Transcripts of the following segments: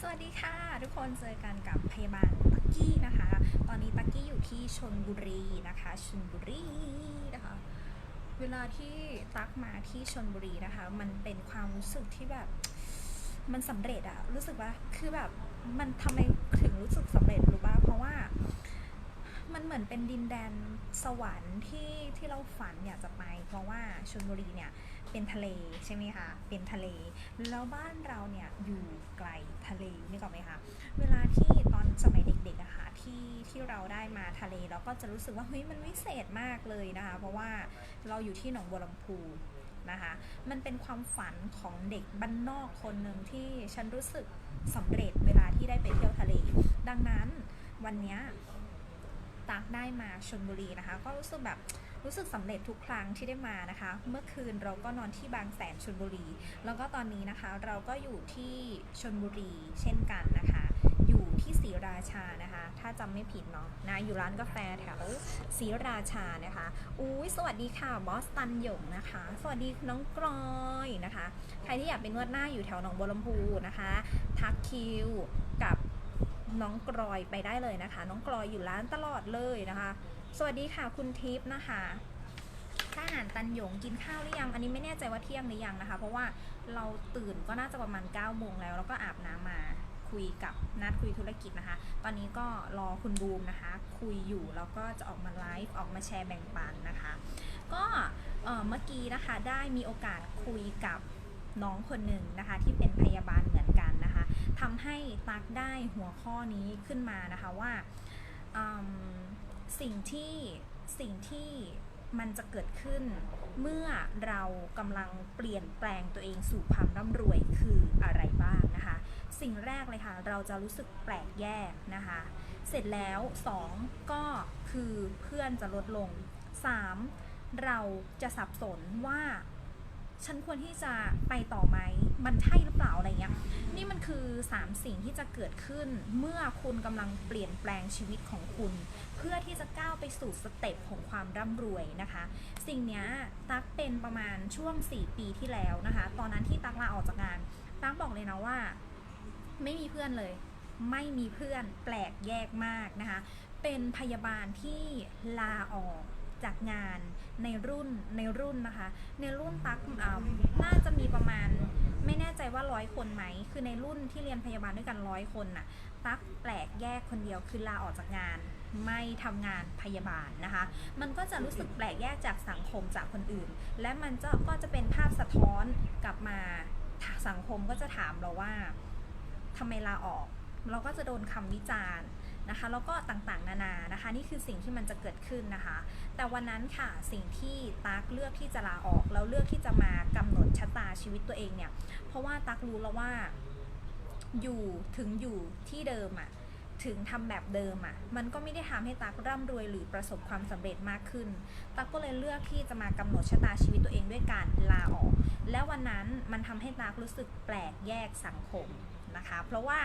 สวัสดีค่ะ ทุกคนเจอกันกับพยาบาลตักกี้นะคะ ตอนนี้ตักกี้อยู่ที่ชนบุรีนะคะชนบุรีนะคะ เวลาที่ตักมาที่ชนบุรีนะคะ มันเป็นความรู้สึกที่แบบมันสำเร็จอะรู้สึกว่าคือแบบมันทำไมถึงรู้สึกสำเร็จรู้ป่ะเพราะว่ามันเหมือนเป็นดินแดนสวรรค์ที่ที่เราฝันอยากจะไป เพราะว่าชลบุรีเนี่ย เป็นทะเลใช่ไหมคะ เป็นทะเล แล้วบ้านเราเนี่ยอยู่ไกลทะเลนี่ก็ไหมคะ เวลาที่ตอนสมัยเด็กๆอะค่ะที่ที่เราได้มาทะเลเราก็จะรู้สึกว่าเฮ้ยมันวิเศษมากเลยนะคะ เพราะว่าเราอยู่ที่หนองบัวลำพูนะคะ มันเป็นความฝันของเด็กบ้านนอกคนหนึ่งที่ฉันรู้สึกสำเร็จเวลาที่ได้ไปเที่ยวทะเล ดังนั้นวันนี้ตักได้มาชนบุรีนะคะ ก็รู้สึกแบบ รู้สึกสำเร็จทุกครั้งที่ได้มานะคะ เมื่อคืนเราก็นอนที่บางแสนชนบุรี แล้วก็ตอนนี้นะคะเราก็อยู่ที่ชนบุรีเช่นกันนะคะ อยู่ที่ศรีราชานะคะ ถ้าจำไม่ผิดเนาะนะอยู่ร้านกาแฟแถวศรีราชานะคะอุ้ยสวัสดีค่ะบอสตันหยงนะคะ สวัสดีน้องกรอยนะคะ ใครที่อยากเป็นนวดหน้าอยู่แถวหนองบัวลำพูนะคะทักคิวกับน้องกรอยไปได้เลยนะคะ น้องกรอยอยู่ร้านตลอดเลยนะคะ สวัสดีค่ะคุณทิพย์นะคะถ้าอาหารตันหยงกินข้าวหรือยังอันนี้ไม่แน่ใจว่าเที่ยงหรือยังนะคะ เพราะว่าเราตื่นก็น่าจะประมาณ9ก้าโมงแล้ว แล้วก็อาบน้ำมาคุยกับนัดคุยธุรกิจนะคะ ตอนนี้ก็รอคุณบูมนะคะ คุยอยู่แล้วก็จะออกมาไลฟ์ออกมาแชร์แบ่งปันนะคะ ก็เมื่อกี้นะคะได้มีโอกาสคุยกับน้องคนหนึ่งนะคะ ที่เป็นพยาบาลเหมือนกันนะคะทำให้ตักได้หัวข้อนี้ขึ้นมานะคะว่า สิ่งที่สิ่งที่มันจะเกิดขึ้น เมื่อเรากำลังเปลี่ยนแปลงตัวเองสู่ความร่ำรวยคืออะไรบ้างนะคะ สิ่งแรกเลยค่ะ เราจะรู้สึกแปลกแยกนะคะ เสร็จแล้ว 2 ก็คือเพื่อนจะลดลง 3 เราจะสับสนว่า ฉันควรที่จะไปต่อไหม มันใช่หรือเปล่าอะไรเงี้ย นี่มันคือ 3 สิ่งที่จะเกิดขึ้น เมื่อคุณกำลังเปลี่ยนแปลงชีวิตของคุณ เพื่อที่จะก้าวไปสู่สเต็ปของความร่ำรวยนะคะ สิ่งนี้ตักเป็นประมาณช่วง 4 ปีที่แล้วนะคะ ตอนนั้นที่ตักลาออกจากงาน ตักบอกเลยนะว่า ไม่มีเพื่อนเลย ไม่มีเพื่อนแปลกแยกมากนะคะ เป็นพยาบาลที่ลาออก จากงานในรุ่นในรุ่นนะคะ ในรุ่นตักน่าจะมีประมาณไม่แน่ใจว่าร้อยคนไหม คือในรุ่นที่เรียนพยาบาลด้วยกันร้อยคนน่ะ ตักแปลกแยกคนเดียวคือลาออกจากงานไม่ทำงานพยาบาลนะคะ มันก็จะรู้สึกแปลกแยกจากสังคมจากคนอื่น และมันจะก็จะเป็นภาพสะท้อนกลับมาสังคมก็จะถามเราว่าทำไมลาออก เราก็จะโดนคำวิจารณ์ นะคะแล้วก็ต่างๆ นานานะคะ นี่คือสิ่งที่มันจะเกิดขึ้นนะคะ แต่วันนั้นค่ะสิ่งที่ตักเลือกที่จะลาออกแล้วเลือกที่จะมากำหนดชะตาชีวิตตัวเองเนี่ย เพราะว่าตักรู้แล้วว่าอยู่ถึงอยู่ที่เดิมอะ่ะถึงทำแบบเดิมอะ่ะ มันก็ไม่ได้ทำให้ตักร่ำรวยหรือประสบความสำเร็จมากขึ้น ตักก็เลยเลือกที่จะมากำหนดชะตาชีวิตตัวเองด้วยการลาออก และวันนั้นมันทำให้ตักรู้สึกแปลกแยกสังคมนะคะ เพราะว่า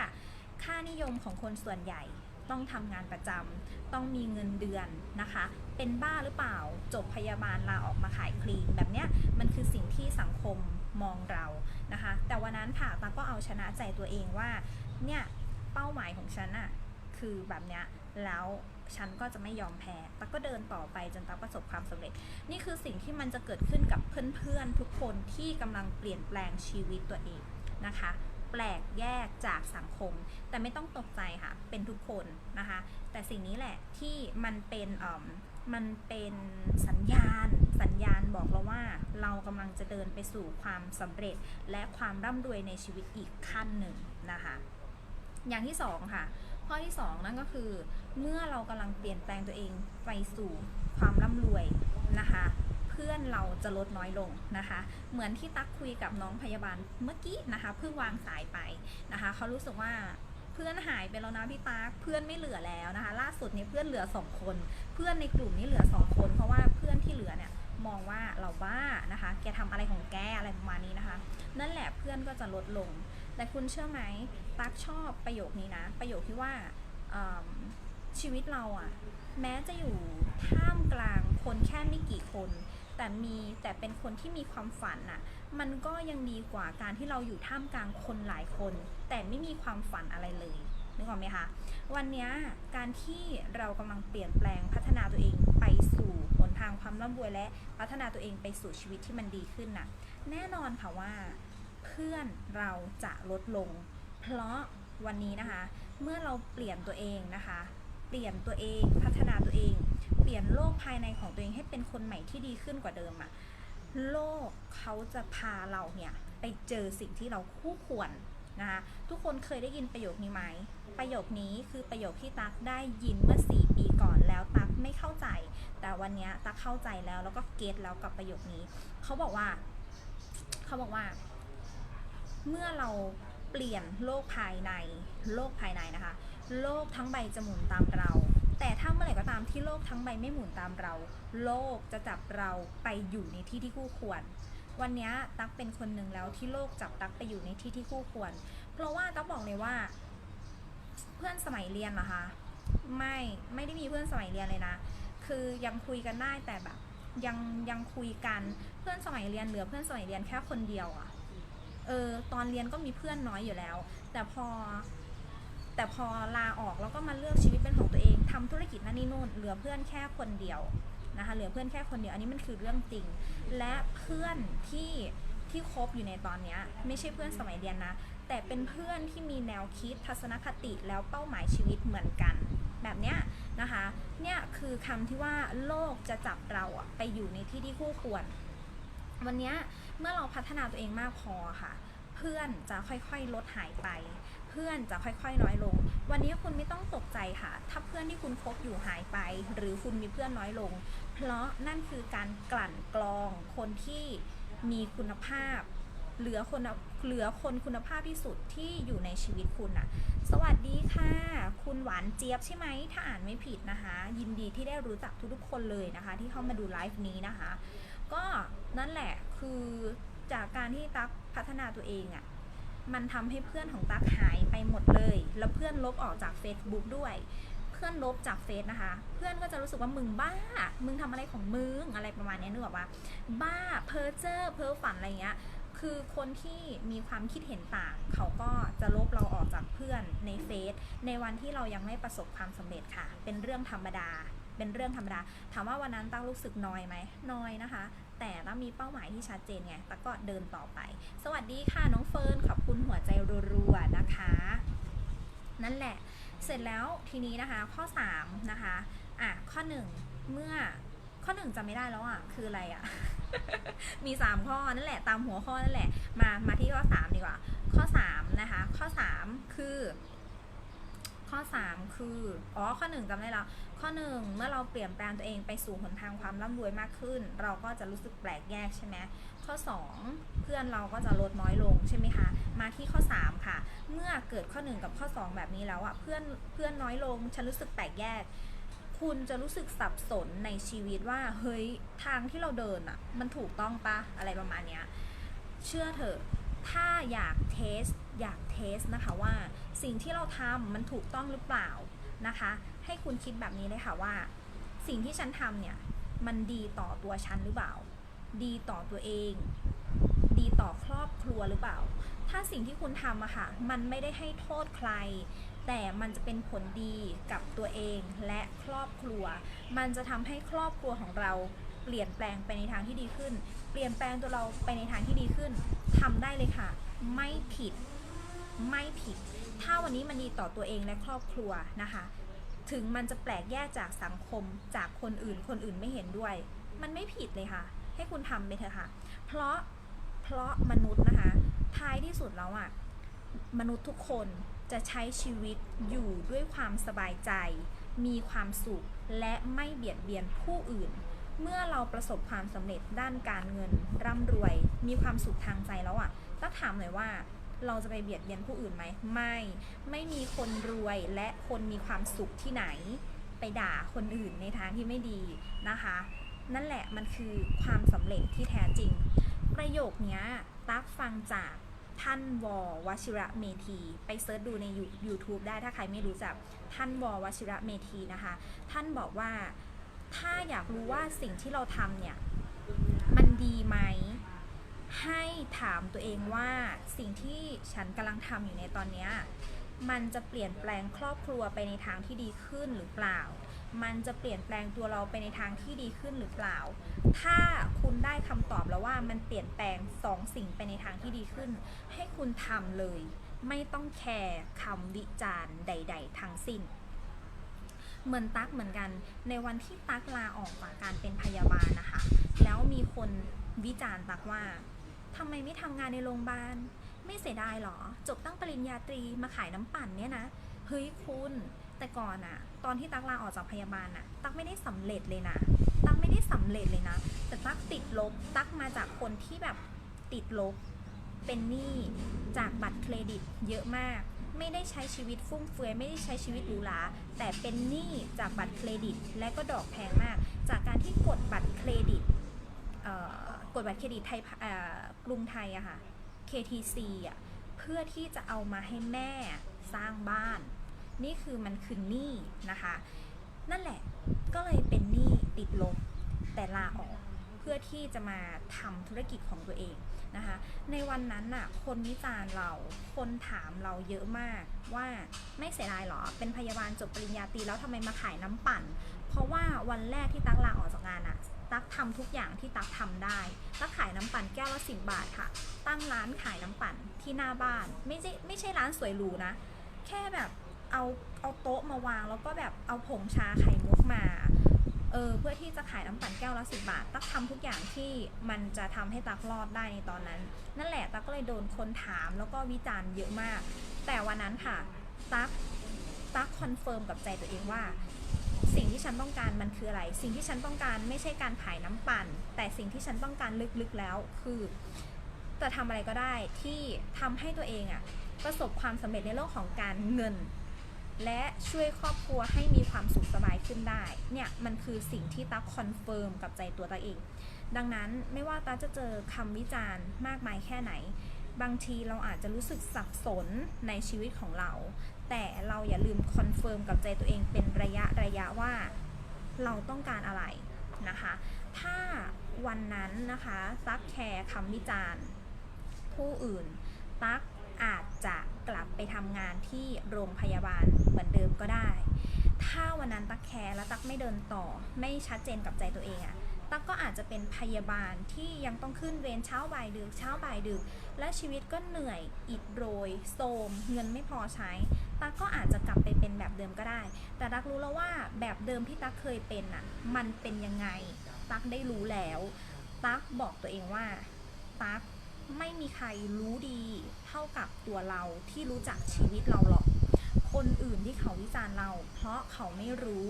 ค่านิยมของคนส่วนใหญ่ ต้องทำงานประจำต้องมีเงินเดือนนะคะ เป็นบ้าหรือเปล่าจบพยาบาลลาออกมาขายครีม แบบเนี้ยมันคือสิ่งที่สังคมมองเรานะคะ แต่วันนั้นค่ะตาก็เอาชนะใจตัวเองว่าเนี่ยเป้าหมายของฉันอะคือแบบเนี้ยแล้วฉันก็จะไม่ยอมแพ้ตาก็เดินต่อไปจนตาประสบความสำเร็จ นี่คือสิ่งที่มันจะเกิดขึ้นกับเพื่อนๆทุกคนที่กำลังเปลี่ยนแปลงชีวิตตัวเองนะคะ แปลกแยกจากสังคม แต่ไม่ต้องตกใจค่ะ เป็นทุกคนนะคะ แต่สิ่งนี้แหละที่มันเป็นมันเป็นสัญญาณ สัญญาณบอกเราว่าเรากำลังจะเดินไปสู่ความสำเร็จและความร่ำรวยในชีวิตอีกขั้นหนึ่งนะคะ อย่างที่สองค่ะ ข้อที่สองนั่นก็คือ เมื่อเรากำลังเปลี่ยนแปลงตัวเองไปสู่ความร่ำรวยนะคะ พื่อนเราจะลดน้อยลงนะคะ เหมือนที่ตักคุยกับน้องพยาบาลเมื่อกี้นะคะเพิ่งวางสายไปนะคะเขารู้สึกว่าเพื่อนหายไปแล้วนะพี่ตักเพื่อนไม่เหลือแล้วนะคะ ล่าสุดนี่ยเพื่อนเหลือสองคน เพื่อนในกลุ่มนี้เหลือสองคน เพราะว่าเพื่อนที่เหลือเนี่ยมองว่าเราบ้านะคะ แกทำอะไรของแกอะไรประมาณนี้นะคะ นั่นแหละเพื่อนก็จะลดลง แต่คุณเชื่อไหมตักชอบประโยคนี้นะ ประโยคที่ว่าชีวิตเราอะแม้จะอยู่ท่ามกลางคนแค่ไม่กี่คน แต่มีแต่เป็นคนที่มีความฝันน่ะ มันก็ยังดีกว่าการที่เราอยู่ท่ามกลางคนหลายคน แต่ไม่มีความฝันอะไรเลยนึกออกไหมคะ วันนี้การที่เรากำลังเปลี่ยนแปลงพัฒนาตัวเองไปสู่หนทางความร่ำรวยและพัฒนาตัวเองไปสู่ชีวิตที่มันดีขึ้นน่ะ แน่นอนค่ะว่า เพื่อนเราจะลดลง เพราะวันนี้นะคะ เมื่อเราเปลี่ยนตัวเองนะคะ เปลี่ยนตัวเองพัฒนาตัวเอง เปลี่ยนโลกภายในของตัวเองให้เป็นคนใหม่ที่ดีขึ้นกว่าเดิมอะโลกเขาจะพาเราเนี่ยไปเจอสิ่งที่เราคู่ควรนะคะทุกคนเคยได้ยินประโยคนี้ไหม ประโยคนี้คือประโยคที่ตั๊กได้ยินเมื่อ 4 ปีก่อนแล้วตั๊กไม่เข้าใจ แต่วันเนี้ยตั๊กเข้าใจแล้วแล้วก็เก็ตแล้วกับประโยคนี้เขาบอกว่าเขาบอกว่า เมื่อเราเปลี่ยนโลกภายในโลกภายในนะคะ โลกทั้งใบจะหมุนตามเรา แต่ถ้าเมื่อไหร่ก็ตามที่โลกทั้งใบไม่หมุนตามเรา โลกจะจับเราไปอยู่ในที่ที่คู่ควร วันนี้ตั๊กเป็นคนหนึ่งแล้วที่โลกจับตั๊กไปอยู่ในที่ที่คู่ควร เพราะว่าตั๊กบอกเลยว่า เพื่อนสมัยเรียนนะคะไม่ไม่ได้มีเพื่อนสมัยเรียนเลยนะ คือยังคุยกันได้แต่แบบ ยังยังคุยกันเพื่อนสมัยเรียนเหลือเพื่อนสมัยเรียนแค่คนเดียวอะเออตอนเรียนก็มีเพื่อนน้อยอยู่แล้ว แต่พอ แต่พอลาออกแล้วก็มาเลือกชีวิตเป็นของตัวเองทำธุรกิจนั่นนี่นู่นเหลือเพื่อนแค่คนเดียวนะคะเหลือเพื่อนแค่คนเดียวอันนี้มันคือเรื่องจริง และเพื่อนที่ที่คบอยู่ในตอนนี้ไม่ใช่เพื่อนสมัยเรียนนะ แต่เป็นเพื่อนที่มีแนวคิดทัศนคติแล้วเป้าหมายชีวิตเหมือนกัน แบบเนี้ยนะคะเนี่ยคือคำที่ว่าโลกจะจับเราไปอยู่ในที่ที่คู่ควร วันนี้เมื่อเราพัฒนาตัวเองมากพอค่ะ เพื่อนจะค่อยๆลดหายไป เพื่อนจะค่อยๆ น้อยลง วันนี้คุณไม่ต้องตกใจค่ะ ถ้าเพื่อนที่คุณคบอยู่หายไป หรือคุณมีเพื่อนน้อยลง เพราะนั่นคือการกลั่นกรองคนที่มีคุณภาพ เหลือคนเหลือคนคุณภาพที่สุดที่อยู่ในชีวิตคุณน่ะสวัสดีค่ะ คุณหวานเจี๊ยบใช่ไหม ถ้าอ่านไม่ผิดนะคะ ยินดีที่ได้รู้จักทุกๆคนเลยนะคะ ที่เข้ามาดูไลฟ์นี้นะคะ ก็นั่นแหละคือจากการที่ตักพัฒนาตัวเองอะ มันทำให้เพื่อนของตั๊กหายไปหมดเลย แล้วเพื่อนลบออกจาก Facebook ด้วย เพื่อนลบจากเฟซนะคะ เพื่อนก็จะรู้สึกว่ามึงบ้า มึงทำอะไรของมึง อะไรประมาณนี้นึกออกปะบ้า เพ้อเจ้อ เพ้อฝันอะไรเงี้ย คือคนที่มีความคิดเห็นต่าง เขาก็จะลบเราออกจากเพื่อนในเฟซ ในวันที่เรายังไม่ประสบความสำเร็จค่ะ เป็นเรื่องธรรมดา เป็นเรื่องธรรมดา ถามว่าวันนั้นตั้งรู้สึกน้อยไหมน้อยนะคะ แต่ต้องมีเป้าหมายที่ชัดเจนไงแต่ก็เดินต่อไป สวัสดีค่ะน้องเฟิร์นขอบคุณหัวใจรัวๆนะคะ นั่นแหละ เสร็จแล้วทีนี้นะคะข้อ3นะคะอะข้อ 1 เมื่อข้อ1จำไม่ได้แล้วอะ คืออะไรอะ มี 3 ข้อนั่นแหละ ตามหัวข้อนั่นแหละ มา มาที่ข้อ 3 ดีกว่า ข้อ 3 นะคะ ข้อ 3 คือ ข้อ 3 คือ อ๋อ ข้อ 1จำได้แล้ว ข้อ 1 เมื่อเราเปลี่ยนแปลงตัวเองไปสู่หนทางความร่ำรวยมากขึ้น เราก็จะรู้สึกแปลกแยกใช่ไหมข้อ 2 เพื่อนเราก็จะลดน้อยลงใช่ไหมคะ มาที่ข้อ 3 ค่ะ เมื่อเกิดข้อ 1 กับข้อ 2 แบบนี้แล้วอะเพื่อนเพื่อนน้อยลง ฉันรู้สึกแปลกแยก คุณจะรู้สึกสับสนในชีวิตว่า เฮ้ย ทางที่เราเดินอะมันถูกต้องปะอะไรประมาณเนี้ย เชื่อเถอะ ถ้าอยากเทสอยากเทสนะคะว่าสิ่งที่เราทำมันถูกต้องหรือเปล่านะคะ ให้คุณคิดแบบนี้เลยค่ะว่า สิ่งที่ฉันทำเนี่ยมันดีต่อตัวฉันหรือเปล่า ดีต่อตัวเอง ดีต่อครอบครัวหรือเปล่า ถ้าสิ่งที่คุณทำอะค่ะ มันไม่ได้ให้โทษใคร แต่มันจะเป็นผลดีกับตัวเองและครอบครัว มันจะทำให้ครอบครัวของเราเปลี่ยนแปลงไปในทางที่ดีขึ้น เปลี่ยนแปลงตัวเราไปในทางที่ดีขึ้น ทำได้เลยค่ะ ไม่ผิดไม่ผิด ถ้าวันนี้มันดีต่อตัวเองและครอบครัวนะคะ ถึงมันจะแปลกแยกจากสังคมจากคนอื่น คนอื่นไม่เห็นด้วย มันไม่ผิดเลยค่ะ ให้คุณทำไปเถอะค่ะ เพราะเพราะมนุษย์นะคะ ท้ายที่สุดแล้วอะมนุษย์ทุกคนจะใช้ชีวิตอยู่ด้วยความสบายใจ มีความสุข และไม่เบียดเบียนผู้อื่น เมื่อเราประสบความสำเร็จด้านการเงินร่ำรวย มีความสุขทางใจแล้วอะต้องถามหน่อยว่าเราจะไปเบียดเบียนผู้อื่นไหมไม่ไม่มีคนรวยและคนมีความสุขที่ไหน ไปด่าคนอื่นในทางที่ไม่ดีนะคะ นั่นแหละมันคือความสำเร็จที่แท้จริง ประโยคนี้ตักฟังจากท่านวอวชิระเมธี ไปเซิร์ชดูใน YouTube ได้ถ้าใครไม่รู้จักท่านวอวชิระเมธีนะคะ ท่านบอกว่า ถ้าอยากรู้ว่าสิ่งที่เราทำเนี่ย มันดีไหม ให้ถามตัวเองว่าสิ่งที่ฉันกำลังทำอยู่ในตอนเนี้ยมันจะเปลี่ยนแปลงครอบครัวไปในทางที่ดีขึ้นหรือเปล่า มันจะเปลี่ยนแปลงตัวเราไปในทางที่ดีขึ้นหรือเปล่า ถ้าคุณได้คำตอบแล้วว่ามันเปลี่ยนแปลงสองสิ่งไปในทางที่ดีขึ้น ให้คุณทำเลย ไม่ต้องแคร์คำวิจารณ์ใด ๆ ทั้งสิ้น เหมือนตั๊กเหมือนกัน ในวันที่ตั๊กลาออกจากการเป็นพยาบาลนะคะ แล้วมีคนวิจารณ์ตั๊กว่าทำไมไม่ทำงานในโรงพยาบาล ไม่เสียดายหรอ จบตั้งปริญญาตรีมาขายน้ำปั่นเนี่ยนะ เฮ้ยคุณแต่ก่อนอะตอนที่ตั๊กลาออกจากพยาบาลอะตั๊กไม่ได้สำเร็จเลยนะตั๊กไม่ได้สำเร็จเลยนะ แต่ตั๊กติดลบตั๊กมาจากคนที่แบบติดลบ เป็นหนี้จากบัตรเครดิตเยอะมาก ไม่ได้ใช้ชีวิตฟุ่มเฟือยไม่ได้ใช้ชีวิตหรูหราแต่เป็นหนี้จากบัตรเครดิต และก็ดอกแพงมาก จากการที่กดบัตรเครดิตกดบัตรเครดิตไทยกรุงไทยอะค่ะ KTC อะเพื่อที่จะเอามาให้แม่สร้างบ้าน นี่คือมันคือหนี้นะคะ นั่นแหละก็เลยเป็นหนี้ติดลบแต่ลาออกเพื่อที่จะมาทำธุรกิจของตัวเอง นะคะ ในวันนั้นน่ะ คนวิจารณ์เรา คนถามเราเยอะมากว่าไม่เสียดายหรอ เป็นพยาบาลจบปริญญาตรีแล้วทำไมมาขายน้ำปั่น เพราะว่าวันแรกที่ตักลาออกจากงานอะตักทำทุกอย่างที่ตักทำได้ ตักขายน้ำปั่นแก้วละสิบบาทค่ะ ตั้งร้านขายน้ำปั่นที่หน้าบ้าน ไม่ใช่ไม่ใช่ร้านสวยหรูนะ แค่แบบเอาเอาโต๊ะมาวางแล้วก็แบบเอาผงชาไข่มุกมา เออเพื่อที่จะขายน้ำปั่นแก้วละสิบบาท ตักทำทุกอย่างที่มันจะทำให้ตักรอดได้ในตอนนั้น นั่นแหละตักก็เลยโดนคนถามแล้วก็วิจารณ์เยอะมาก แต่วันนั้นค่ะ ตักตักคอนเฟิร์มกับใจตัวเองว่า สิ่งที่ฉันต้องการมันคืออะไร สิ่งที่ฉันต้องการไม่ใช่การขายน้ำปั่น แต่สิ่งที่ฉันต้องการลึกๆแล้วคือจะทำอะไรก็ได้ที่ทำให้ตัวเองอะประสบความสำเร็จในเรื่องของการเงิน และช่วยครอบครัวให้มีความสุขสบายขึ้น เนี่ยมันคือสิ่งที่ตั๊กคอนเฟิร์มกับใจตัวตักเอง ดังนั้นไม่ว่าตั๊กจะเจอคำวิจารณ์มากมายแค่ไหน บางทีเราอาจจะรู้สึกสับสนในชีวิตของเรา แต่เราอย่าลืมคอนเฟิร์มกับใจตัวเองเป็นระยะระยะว่าเราต้องการอะไรนะคะ ถ้าวันนั้นนะคะตั๊กแคร์คำวิจารณ์ ผู้อื่นตั๊กอาจจะกลับไปทำงานที่โรงพยาบาลเหมือนเดิมก็ได้ ถ้าวันนั้นตั๊กแคร์แล้วตั๊กไม่เดินต่อ ไม่ชัดเจนกับใจตัวเองอะตั๊กก็อาจจะเป็นพยาบาลที่ยังต้องขึ้นเวรเช้าบ่ายดึกเช้าบ่ายดึก และชีวิตก็เหนื่อยอิดโรยโทมเงินไม่พอใช้ ตั๊กก็อาจจะกลับไปเป็นแบบเดิมก็ได้ แต่ตั๊กรู้แล้วว่าแบบเดิมที่ตั๊กเคยเป็นอะมันเป็นยังไง ตั๊กได้รู้แล้ว ตั๊กบอกตัวเองว่า ตั๊กไม่มีใครรู้ดีเท่ากับตัวเราที่รู้จักชีวิตเราหรอก คนอื่นที่เขาวิจารณ์เรา เพราะเขาไม่รู้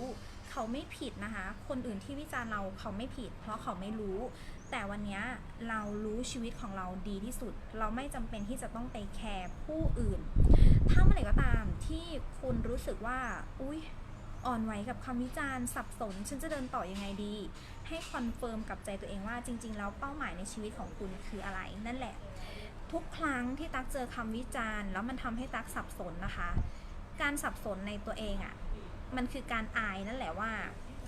เขาไม่ผิดนะคะ คนอื่นที่วิจารณ์เราเขาไม่ผิด เพราะเขาไม่รู้ แต่วันนี้เรารู้ชีวิตของเราดีที่สุด เราไม่จำเป็นที่จะต้องไปแคร์ผู้อื่น ถ้าเมื่อไหร่ก็ตามที่คุณรู้สึกว่า อุ๊ยอ่อนไหวกับคำวิจารณ์สับสน ฉันจะเดินต่อยังไงดี ให้คอนเฟิร์มกับใจตัวเองว่าจริง ๆ แล้วเป้าหมายในชีวิตของคุณคืออะไร นั่นแหละ ทุกครั้งที่ตักเจอคำวิจารณ์ แล้วมันทำให้ตักสับสนนะคะ การสับสนในตัวเองอะ่ะ มันคือการอายนั่นแหละว่า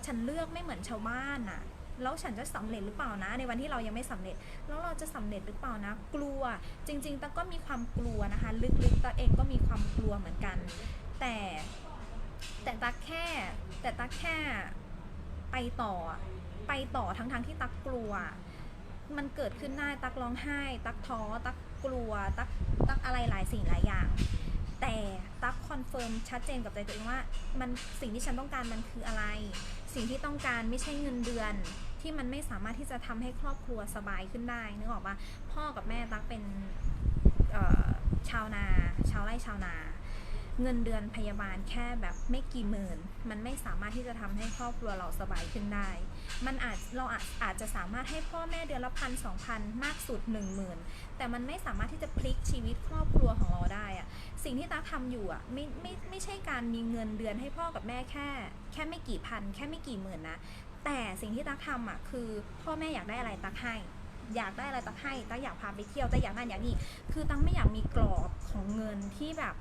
ฉันเลือกไม่เหมือนชาวบ้านน่ะ แล้วฉันจะสำเร็จหรือเปล่านะ ในวันที่เรายังไม่สำเร็จ แล้วเราจะสำเร็จหรือเปล่านะ กลัว จริงๆตักก็มีความกลัวนะคะ ลึกๆตักเองก็มีความกลัวเหมือนกัน แต่แต่ตักแค่ แต่ตักแค่ไปต่อ ไปต่อทั้งๆที่ตักกลัว มันเกิดขึ้นได้ตักร้องไห้ ตักท้อ ตักกลัว ตักตักอะไรหลายสิ่งหลายอย่าง แต่ตักคอนเฟิร์มชัดเจนกับใจตัวเองว่า มันสิ่งที่ฉันต้องการมันคืออะไร สิ่งที่ต้องการไม่ใช่เงินเดือน ที่มันไม่สามารถที่จะทำให้ครอบครัวสบายขึ้นได้นึกออกปะพ่อกับแม่ตักเป็นชาวนา ชาวไร่ชาวนา เงินเดือนพยาบาลแค่แบบไม่กี่หมื่น มันไม่สามารถที่จะทำให้ครอบครัวเราสบายขึ้นได้ มันอาจเราอาจอาจจะสามารถให้พ่อแม่เดือนละพันสองพันมากสุดหนึ่งหมื่นแต่มันไม่สามารถที่จะพลิกชีวิตครอบครัวของเราได้อะ สิ่งที่ตั๊กทำอยู่อะไม่ไม่ไม่ใช่การมีเงินเดือนให้พ่อกับแม่แค่ แค่ไม่กี่พัน แค่ไม่กี่หมื่นนะแต่สิ่งที่ตั๊กทำอะคือ พ่อแม่อยากได้อะไรตั๊กให้ อยากได้อะไรตั๊กให้ตั๊กอยากพาไปเที่ยวตั๊กอยากนั่นอยากนี่คือตั๊กไม่อยากมีกรอบของเงินที่แบบ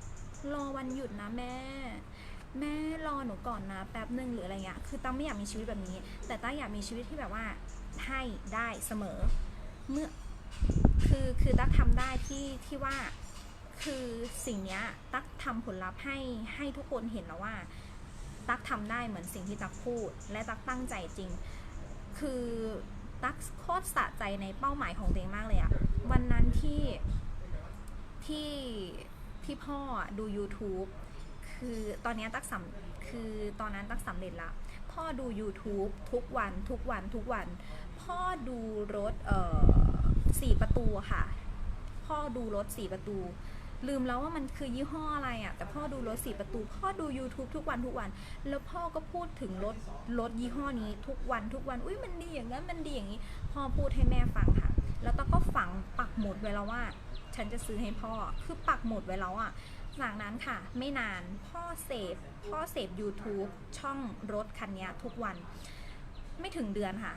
รอวันหยุดนะแม่ แม่รอหนูก่อนนะแป๊บหนึ่งหรืออะไรเงี้ยคือตั้งไม่อยากมีชีวิตแบบนี้ แต่ตั้งอยากมีชีวิตที่แบบว่าให้ได้เสมอ เมื่อคือคือตั๊กทำได้ที่ที่ว่า คือสิ่งเนี้ยตั๊กทำผลลัพธ์ให้ให้ทุกคนเห็นแล้วว่า ตั๊กทำได้เหมือนสิ่งที่ตั๊กพูด และตั๊กตั้งใจจริง คือตั๊กโคตรสะใจในเป้าหมายของตัวเองมากเลยอะวันนั้นที่ที่ที่พ่อดู YouTube คือตอนนี้ตั๊กสำคือตอนนั้นตั๊กสำเร็จละพ่อดู YouTube ทุกวันทุกวันทุกวัน พ่อดูรถเอ่อสี่ประตูค่ะ พ่อดูรถสี่ประตู ลืมแล้วว่ามันคือยี่ห้ออะไรอะ่ะ แต่พ่อดูรถสี่ประตู พ่อดู YouTube ทุกวันทุกวัน แล้วพ่อก็พูดถึงรถรถยี่ห้อนี้ทุกวันทุกวัน อุ้ยมันดีอย่างนั้นมันดีอย่างนี้ พ่อพูดให้แม่ฟังค่ะ แล้วต้าก็ฝังปักหมุดไว้แล้วว่า ฉันจะซื้อให้พ่อ คือปักหมุดไว้แล้วอะ่ะจากนั้นค่ะ ไม่นานพ่อเสพพ่อเสพ YouTube ช่องรถคันนี้ทุกวัน ไม่ถึงเดือนค่ะ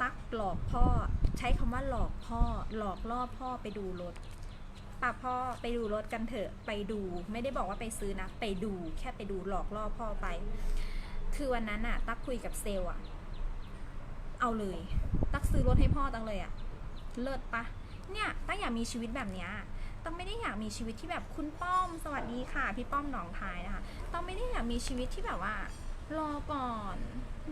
ตักหลอกพ่อใช้คำว่าหลอกพ่อ หลอกล่อพ่อไปดูรถ ป่ะพ่อไปดูรถกันเถอะไปดู ไม่ได้บอกว่าไปซื้อนะ ไปดูแค่ไปดูหลอกล่อพ่อไป คือวันนั้นอะตักคุยกับเซลอะเอาเลย ตักซื้อรถให้พ่อตังเลยอะเลิศปะเนี่ยตักอยากมีชีวิตแบบเนี้ยตักไม่ได้อยากมีชีวิตที่แบบคุณป้อม สวัสดีค่ะ พี่ป้อมหนองคายนะคะตักไม่ได้อยากมีชีวิตที่แบบว่า รอก่อน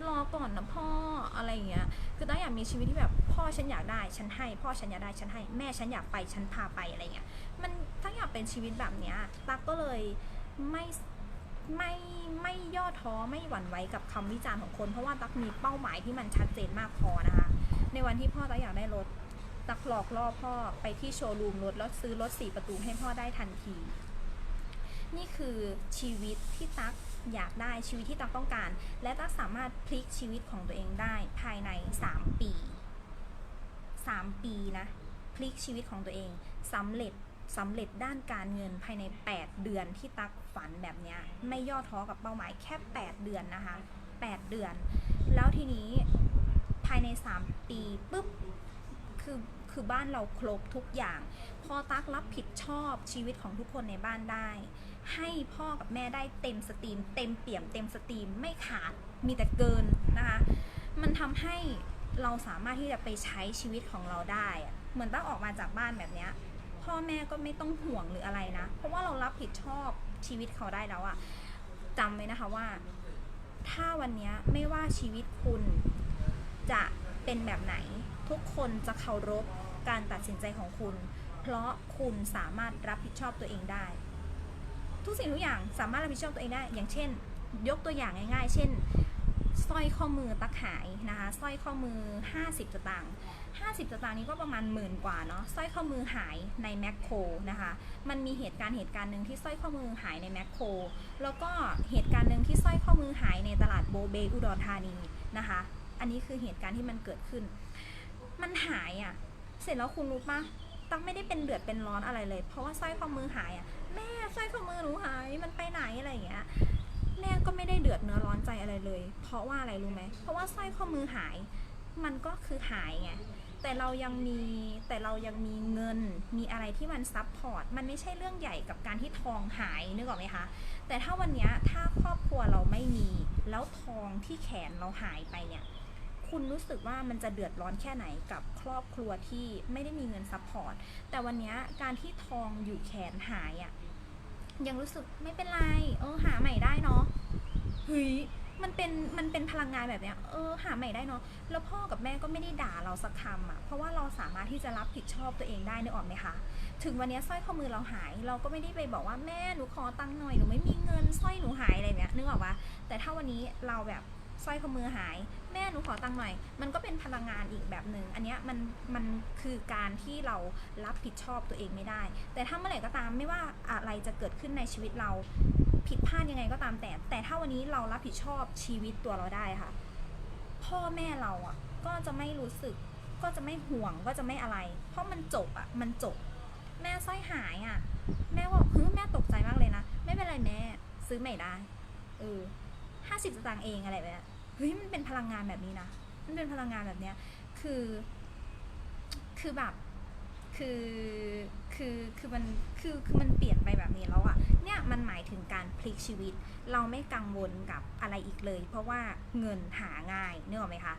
รอก่อนนะพ่ออะไรอย่างเงี้ย คือตั้งอยากมีชีวิตที่แบบ พ่อฉันอยากได้ฉันให้ พ่อฉันอยากได้ฉันให้ แม่ฉันอยากไปฉันพาไปอะไรเงี้ยมันตั้งอยากเป็นชีวิตแบบเนี้ยตั๊กก็เลยไม่ไม่ไม่ย่อท้อไม่หวั่นไหวกับคำวิจารณ์ของคน เพราะว่าตั๊กมีเป้าหมายที่มันชัดเจนมากพอนะคะ ในวันที่พ่อตั๊กอยากได้รถ ตั๊กหลอกล่อพ่อไปที่โชว์รูมรถแล้วซื้อรถสี่ประตูให้พ่อได้ทันที นี่คือชีวิตที่ตั๊กอยากได้ชีวิตที่ตั๊กต้องการ และตั๊กสามารถพลิกชีวิตของตัวเองได้ภายใน 3 ปี 3 ปีนะ พลิกชีวิตของตัวเองสำเร็จสำเร็จด้านการเงินภายใน 8 เดือนที่ตักฝันแบบนี้ไม่ย่อท้อกับเป้าหมายแค่ 8 เดือนนะคะ 8 เดือน แล้วทีนี้ภายใน 3 ปีปุ๊บคือคือบ้านเราครบทุกอย่าง พอตักรับผิดชอบชีวิตของทุกคนในบ้านได้ ให้พ่อกับแม่ได้เต็มสตรีม เต็มเปี่ยม เต็มสตรีมไม่ขาดมีแต่เกินนะคะ มันทำให้ เราสามารถที่จะไปใช้ชีวิตของเราได้อะเหมือนต้องออกมาจากบ้านแบบเนี้ยพ่อแม่ก็ไม่ต้องห่วงหรืออะไรนะ เพราะว่าเรารับผิดชอบชีวิตเขาได้แล้วอะจำไว้นะคะว่า ถ้าวันนี้ไม่ว่าชีวิตคุณจะเป็นแบบไหน ทุกคนจะเคารพการตัดสินใจของคุณ เพราะคุณสามารถรับผิดชอบตัวเองได้ ทุกสิ่งทุกอย่างสามารถรับผิดชอบตัวเองได้ อย่างเช่น ยกตัวอย่างง่าย ๆ เช่น สร้อยข้อมือตักหายนะคะสร้อยข้อมือ 50สตางค์50สตางค์นี้ก็ประมาณหมื่นกว่าเนาะสร้อยข้อมือหายในแมคโครนะคะมันมีเหตุการณ์เหตุการณ์หนึ่งที่สร้อยข้อมือหายในแมคโครแล้วก็เหตุการณ์หนึ่งที่สร้อยข้อมือหายในตลาดโบเบอุดรธานีนะคะ อันนี้คือเหตุการณ์ที่มันเกิดขึ้น มันหายอะ่ะเสร็จแล้วคุณรู้ปะตั๊กไม่ได้เป็นเดือดเป็นร้อนอะไรเลย เพราะว่าสร้อยข้อมือหายอะ่ะแม่สร้อยข้อมือหนูหายมันไปไหนอะไรอย่างเงี้ย แม่ก็ไม่ได้เดือดเนื้อร้อนใจอะไรเลย เพราะว่าอะไรรู้ไหม เพราะว่าสร้อยข้อมือหาย มันก็คือหายไง แต่เรายังมีแต่เรายังมีเงิน มีอะไรที่มันซับพอร์ต มันไม่ใช่เรื่องใหญ่กับการที่ทองหายนึกออกไหมคะ แต่ถ้าวันนี้ถ้าครอบครัวเราไม่มี แล้วทองที่แขนเราหายไปเนี่ย คุณรู้สึกว่ามันจะเดือดร้อนแค่ไหนกับครอบครัวที่ไม่ได้มีเงินซัพพอร์ต แต่วันนี้การที่ทองอยู่แขนหายอะ่ะ ยังรู้สึกไม่เป็นไรเออหาใหม่ได้เนาะเฮ้ยมันเป็นมันเป็นพลังงานแบบเนี้ยเออหาใหม่ได้เนาะแล้วพ่อกับแม่ก็ไม่ได้ด่าเราสักคำอะเพราะว่าเราสามารถที่จะรับผิดชอบตัวเองได้นึกออกไหมคะถึงวันนี้สร้อยข้อมือเราหาย เราก็ไม่ได้ไปบอกว่าแม่หนูขอตังค์หน่อยหนูไม่มีเงินสร้อยหนูหายอะไรเนี้ยนึกออกปะแต่ถ้าวันนี้เราแบบ สร้อยข้อมือหาย แม่หนูขอตังค์หน่อย มันก็เป็นพลังงานอีกแบบหนึ่งอันเนี้ยมันมันคือการที่เรารับผิดชอบตัวเองไม่ได้ แต่ถ้าเมื่อไหร่ก็ตามไม่ว่าอะไรจะเกิดขึ้นในชีวิตเราผิดพลาดยังไงก็ตามแต่ แต่ถ้าวันนี้เรารับผิดชอบชีวิตตัวเราได้ค่ะ พ่อแม่เราอะ ก็จะไม่รู้สึก ก็จะไม่ห่วงก็จะไม่อะไร เพราะมันจบอะ มันจบ แม่สร้อยหายอะ แม่บอกเฮ้ยแม่ตกใจมากเลยนะ ไม่เป็นไรแม่ ซื้อใหม่ได้เออห้าสิบสตางค์เองอะไรแบบนี้ เฮ้ยมันเป็นพลังงานแบบนี้นะมันเป็นพลังงานแบบเนี้ยคือ คือแบบคือคือคือมันคือคือมันเปลี่ยนไปแบบนี้แล้วอะเนี่ยมันหมายถึงการพลิกชีวิต เราไม่กังวลกับอะไรอีกเลย เพราะว่าเงินหาง่ายเนกอะไหมคะ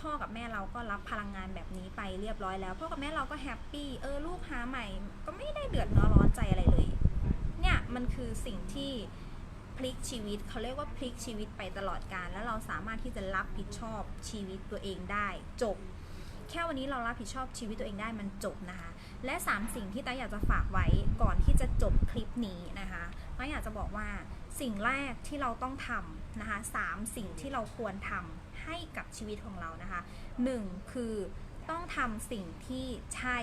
พพ่อกับแม่เราก็รับพลังงานแบบนี้ไปเรียบร้อยแล้วพ่อกับแม่เราก็แฮปปี้เออลูกหาใหม่ ก็ไม่ได้เดือดร้อนใจอะไรเลย เนี่ยมันคือสิ่งที่ พลิกชีวิตเขาเรียกว่าพลิกชีวิตไปตลอดกาลแล้วเราสามารถที่จะรับผิดชอบชีวิตตัวเองได้จบ แค่วันนี้เรารับผิดชอบชีวิตตัวเองได้มันจบนะคะ และ 3 สิ่งที่ตาอยากจะฝากไว้ก่อนที่จะจบคลิปนี้นะคะตาอยากจะบอกว่าสิ่งแรกที่เราต้องทำนะคะสามสิ่งที่เราควรทำให้กับชีวิตของเรานะคะหนึ่งคือต้องทำสิ่งที่ใช่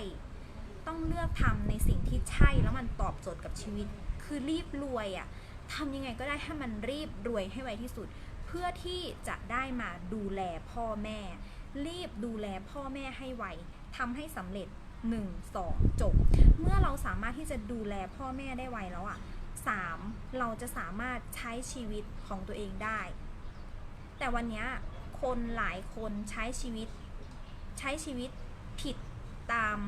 ต้องเลือกทำในสิ่งที่ใช่แล้วมันตอบโจทย์กับชีวิต คือรีบรวยอะ่ะ ทำยังไงก็ได้ให้มันรีบรวยให้ไวที่สุด เพื่อที่จะได้มาดูแลพ่อแม่ รีบดูแลพ่อแม่ให้ไวทำให้สำเร็จ 1 2 จบ เมื่อเราสามารถที่จะดูแลพ่อแม่ได้ไวแล้วอะ่ะ 3. เราจะสามารถใช้ชีวิตของตัวเองได้ แต่วันนี้คนหลายคนใช้ชีวิต ใช้ชีวิตผิดตาม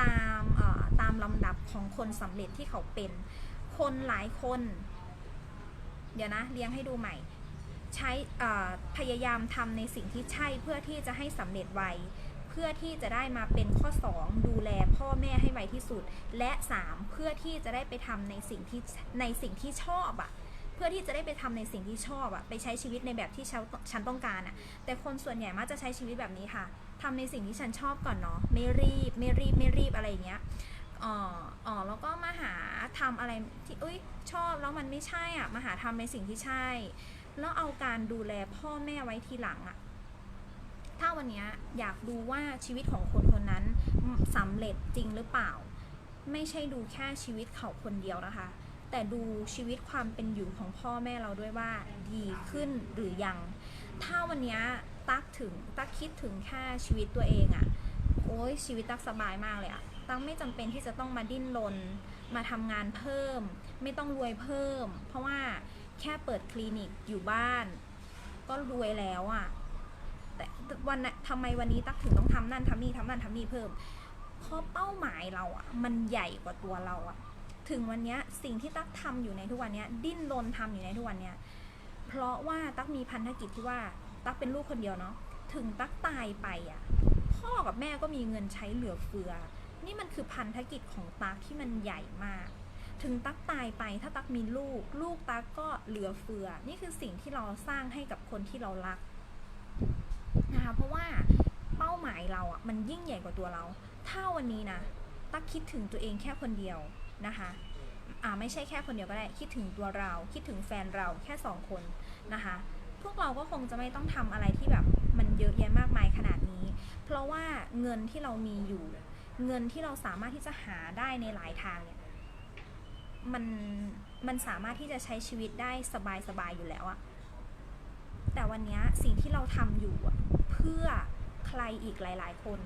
ตามตามลำดับของคนสำเร็จที่เขาเป็น คนหลายคน เดี๋ยวนะเลี้ยงให้ดูใหม่ ใช้พยายามทำในสิ่งที่ใช่เพื่อที่จะให้สำเร็จไวเพื่อที่จะได้มาเป็นข้อ 2 ดูแลพ่อแม่ให้ไวที่สุด และ 3 เพื่อที่จะได้ไปทำในสิ่งที่ในสิ่งที่ชอบอะเพื่อที่จะได้ไปทำในสิ่งที่ชอบอะไปใช้ชีวิตในแบบที่ฉันต้องการอะแต่คนส่วนใหญ่มักจะใช้ชีวิตแบบนี้ค่ะทำในสิ่งที่ฉันชอบก่อนเนาะไม่รีบไม่รีบไม่รีบอะไรอย่างเงี้ย อ๋ออ๋อแล้วก็มาหาทำอะไรที่อุ้ยชอบแล้วมันไม่ใช่อะมาหาทำในสิ่งที่ใช่ แล้วเอาการดูแลพ่อแม่ไว้ทีหลังอะถ้าวันนี้อยากดูว่าชีวิตของคนคนนั้นสำเร็จจริงหรือเปล่า ไม่ใช่ดูแค่ชีวิตเขาคนเดียวนะคะ แต่ดูชีวิตความเป็นอยู่ของพ่อแม่เราด้วยว่าดีขึ้นหรือยัง ถ้าวันนี้ตักถึงตักคิดถึงแค่ชีวิตตัวเองอะโอ้ยชีวิตตักสบายมากเลยอะ ตักไม่จำเป็นที่จะต้องมาดิ้นรนมาทำงานเพิ่ม ไม่ต้องรวยเพิ่ม เพราะว่าแค่เปิดคลินิกอยู่บ้าน ก็รวยแล้วอะ่ะแต่วันน่ะทำไมวันนี้ตักถึงต้องทำนั่นทำนี่ทำนั่นทำนี่เพิ่ม เพราะเป้าหมายเราอะ่ะ มันใหญ่กว่าตัวเราอะ่ะ ถึงวันนี้สิ่งที่ตั๊กทำอยู่ในทุกวันนี้ดิ้นรนทำอยู่ในทุกวันนี้เพราะว่าตั๊กมีพันธกิจที่ว่าตั๊กเป็นลูกคนเดียวเนาะถึงตั๊กตายไปอะ่ะพ่อกับแม่ก็มีเงินใช้เหลือเฟือ นี่มันคือพันธกิจของตั๊กที่มันใหญ่มาก ถึงตั๊กตายไปถ้าตั๊กมีลูก ลูกตั๊กก็เหลือเฟือ นี่คือสิ่งที่เราสร้างให้กับคนที่เรารักนะคะเพราะว่าเป้าหมายเราอะมันยิ่งใหญ่กว่าตัวเรา ถ้าวันนี้นะตักคิดถึงตัวเองแค่คนเดียวนะคะอ่าไม่ใช่แค่คนเดียวก็ได้คิดถึงตัวเรา คิดถึงแฟนเราแค่สองคนนะคะพวกเราก็คงจะไม่ต้องทำอะไรที่แบบมันเยอะแยะมากมายขนาดนี้ เพราะว่าเงินที่เรามีอยู่ เงินที่เราสามารถที่จะหาได้ในหลายทางเนี่ยมันมันสามารถที่จะใช้ชีวิตได้สบายๆอยู่แล้วอะแต่วันนี้สิ่งที่เราทำอยู่เพื่อใครอีกหลาย ๆ คน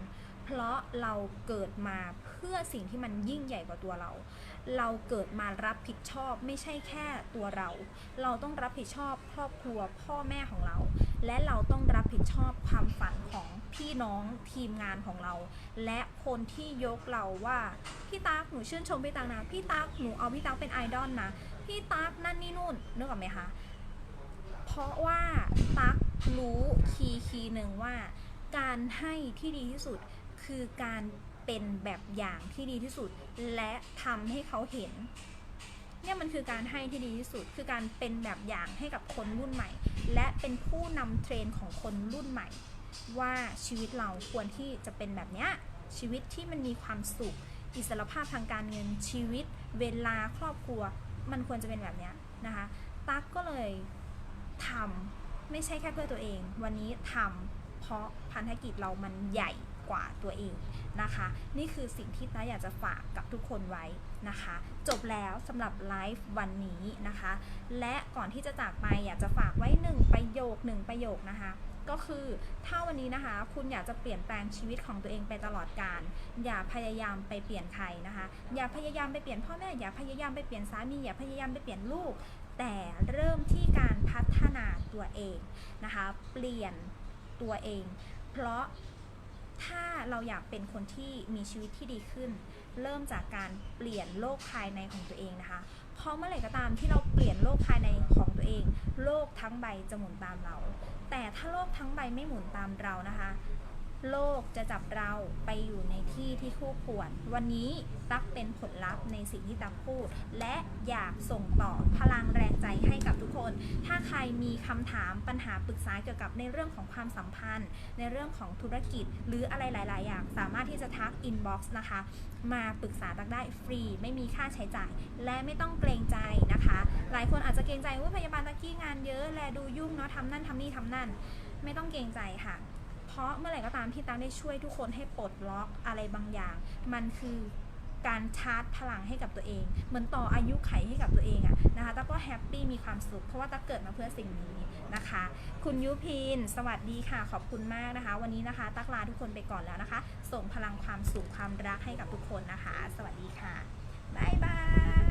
เพราะเราเกิดมาเพื่อสิ่งที่มันยิ่งใหญ่กว่าตัวเรา เราเกิดมารับผิดชอบไม่ใช่แค่ตัวเรา เราต้องรับผิดชอบครอบครัวพ่อแม่ของเรา และเราต้องรับผิดชอบความฝันของพี่น้องทีมงานของเรา และคนที่ยกเราว่าพี่ตั๊กหนูชื่นชมพี่ตั๊กนะพี่ตั๊กหนูเอาพี่ตั๊กเป็นไอดอลนะพี่ตั๊กนั่นนี่นู่นนึกออกไหมคะเพราะว่าตั๊กรู้คีย์คีย์หนึ่งว่า การให้ที่ดีที่สุดคือการ เป็นแบบอย่างที่ดีที่สุด และทำให้เขาเห็น เนี่ยมันคือการให้ที่ดีที่สุด คือการเป็นแบบอย่างให้กับคนรุ่นใหม่ และเป็นผู้นำเทรนด์ของคนรุ่นใหม่ ว่าชีวิตเราควรที่จะเป็นแบบเนี้ยชีวิตที่มันมีความสุข อิสรภาพทางการเงินชีวิต เวลาครอบครัว มันควรจะเป็นแบบเนี้ยนะคะตั๊กก็เลยทำไม่ใช่แค่เพื่อตัวเอง วันนี้ทำเพราะพันธกิจเรามันใหญ่กว่าตัวเอง นะคะ นี่คือสิ่งที่ตั๊กอยากจะฝากกับทุกคนไว้นะคะ จบแล้วสำหรับไลฟ์วันนี้นะคะ และก่อนที่จะจากไปอยากจะฝากไว้หนึ่งประโยคหนึ่งประโยคนะคะก็คือถ้าวันนี้นะคะ คุณอยากจะเปลี่ยนแปลงชีวิตของตัวเองไปตลอดการ อย่าพยายามไปเปลี่ยนใครนะคะ อย่าพยายามไปเปลี่ยนพ่อแม่อย่าพยายามไปเปลี่ยนสามีอย่าพยายามไปเปลี่ยนลูก แต่เริ่มที่การพัฒนาตัวเองนะคะ เปลี่ยนตัวเอง เพราะ ถ้าเราอยากเป็นคนที่มีชีวิตที่ดีขึ้น เริ่มจากการเปลี่ยนโลกภายในของตัวเองนะคะ เพราะเมื่อไหร่ก็ตามที่เราเปลี่ยนโลกภายในของตัวเอง โลกทั้งใบจะหมุนตามเรา แต่ถ้าโลกทั้งใบไม่หมุนตามเรานะคะ โลกจะจับเราไปอยู่ในที่ที่คู่ควร วันนี้ตักเป็นผลลัพธ์ในสิ่งที่ตักพูด และอยากส่งต่อพลังแรงใจให้กับทุกคน ถ้าใครมีคำถามปัญหาปรึกษาเกี่ยวกับในเรื่องของความสัมพันธ์ ในเรื่องของธุรกิจ หรืออะไรหลาย ๆ อย่าง สามารถที่จะทักอินบ็อกซ์นะคะ มาปรึกษาตักได้ฟรี ไม่มีค่าใช้จ่าย และไม่ต้องเกรงใจนะคะ หลายคนอาจจะเกรงใจว่าพยาบาลตะกี้งานเยอะ แลดูยุ่งเนาะทำนั่นทำนี่ทำนั่น ไม่ต้องเกรงใจค่ะ ราะเมื่อไหร่ก็ตามที่ตั๊กได้ช่วยทุกคนให้ปลดล็อกอะไรบางอย่าง มันคือการชาร์จพลังให้กับตัวเอง เหมือนต่ออายุไขให้กับตัวเองอะนะคะตั๊กก็แฮปปี้มีความสุขเพราะว่าตั๊กเกิดมาเพื่อสิ่งนี้นะคะ คุณยุพิน สวัสดีค่ะ ขอบคุณมากนะคะ วันนี้นะคะ ตั๊กลาทุกคนไปก่อนแล้วนะคะ ส่งพลังความสุขความรักให้กับทุกคนนะคะ สวัสดีค่ะ บ๊ายบาย